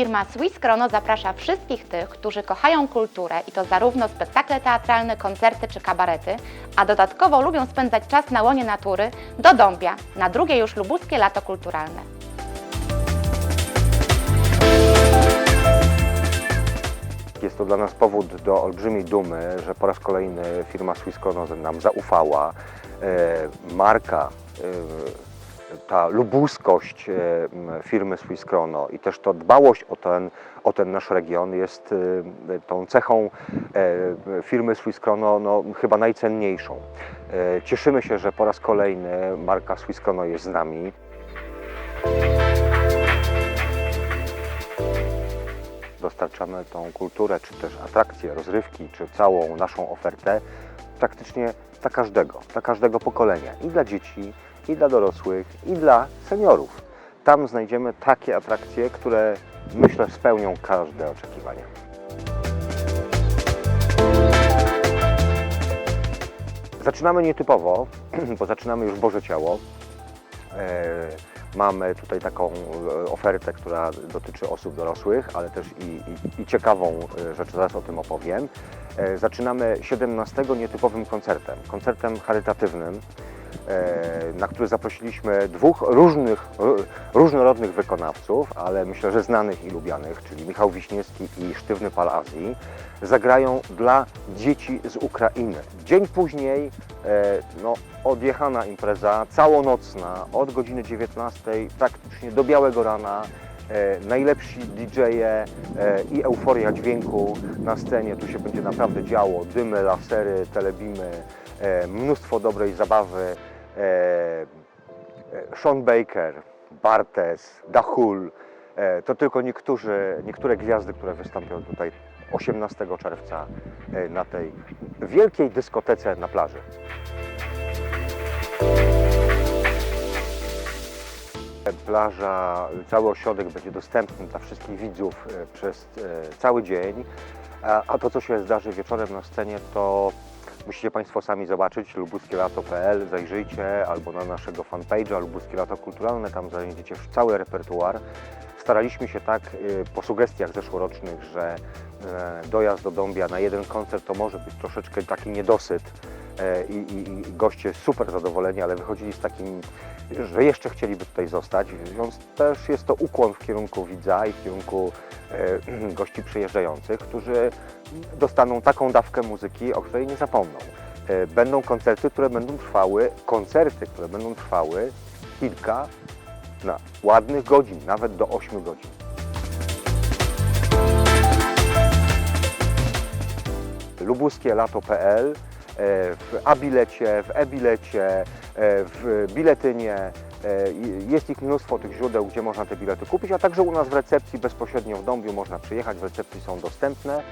Firma Swiss Chrono zaprasza wszystkich tych, którzy kochają kulturę i to zarówno spektakle teatralne, koncerty czy kabarety, a dodatkowo lubią spędzać czas na łonie natury, do Dąbia, na drugie już lubuskie lato kulturalne. Jest to dla nas powód do olbrzymiej dumy, że po raz kolejny firma Swiss Chrono nam zaufała. E, Marka, e, ta lubuskość e, firmy Swiss Chrono i też to dbałość o ten, o ten nasz region jest e, tą cechą e, firmy Swiss Chrono no, chyba najcenniejszą. Cieszymy się, że po raz kolejny marka Swiss Chrono jest z nami. dostarczamy tą kulturę, czy też atrakcje, rozrywki, czy całą naszą ofertę praktycznie dla każdego, dla każdego pokolenia. I dla dzieci, i dla dorosłych, i dla seniorów. Tam znajdziemy takie atrakcje, które myślę spełnią każde oczekiwania. Zaczynamy nietypowo, bo zaczynamy już Boże Ciało. E, Mamy tutaj taką e, ofertę, która dotyczy osób dorosłych, ale też i, i, i ciekawą e, rzecz, zaraz o tym opowiem. Zaczynamy 17 nietypowym koncertem, koncertem charytatywnym, na który zaprosiliśmy dwóch różnych, ró- różnorodnych wykonawców, ale myślę, że znanych i lubianych, czyli Michał Wiśniewski i Sztywny Pal Azji. Zagrają dla dzieci z Ukrainy. Dzień później e, no, odjechana impreza, całonocna, od godziny 19 praktycznie do białego rana. E, najlepsi DJ-e e, i euforia dźwięku na scenie. Tu się będzie naprawdę działo. Dymy, lasery, telebimy, e, mnóstwo dobrej zabawy. E, e, Sean Baker, Bartes, Dahul. E, To tylko niektórzy, niektóre gwiazdy, które wystąpią tutaj 18 czerwca na tej wielkiej dyskotece na plaży. Plaża, cały ośrodek będzie dostępny dla wszystkich widzów przez cały dzień, a to co się zdarzy wieczorem na scenie to musicie Państwo sami zobaczyć lubuskielato.pl, zajrzyjcie albo na naszego fanpage'a Lubuskie Lato Kulturalne, tam znajdziecie cały repertuar. Staraliśmy się tak y, po sugestiach zeszłorocznych, że e, dojazd do Dąbia na jeden koncert to może być troszeczkę taki niedosyt i, i, i goście super zadowoleni, ale wychodzili z takim, że jeszcze chcieliby tutaj zostać, więc też jest to ukłon w kierunku widza i w kierunku e, gości przyjeżdżających, którzy dostaną taką dawkę muzyki, o której nie zapomną. E, Będą koncerty, które będą trwały, koncerty, które będą trwały kilka na ładnych godzin, nawet do 8 godzin. lubuskielato.pl, e, w A-bilecie, w e-bilecie, e, w biletynie. e, Jest ich mnóstwo tych źródeł, gdzie można te bilety kupić, a także u nas w recepcji bezpośrednio w Dąbiu można przyjechać, w recepcji są dostępne.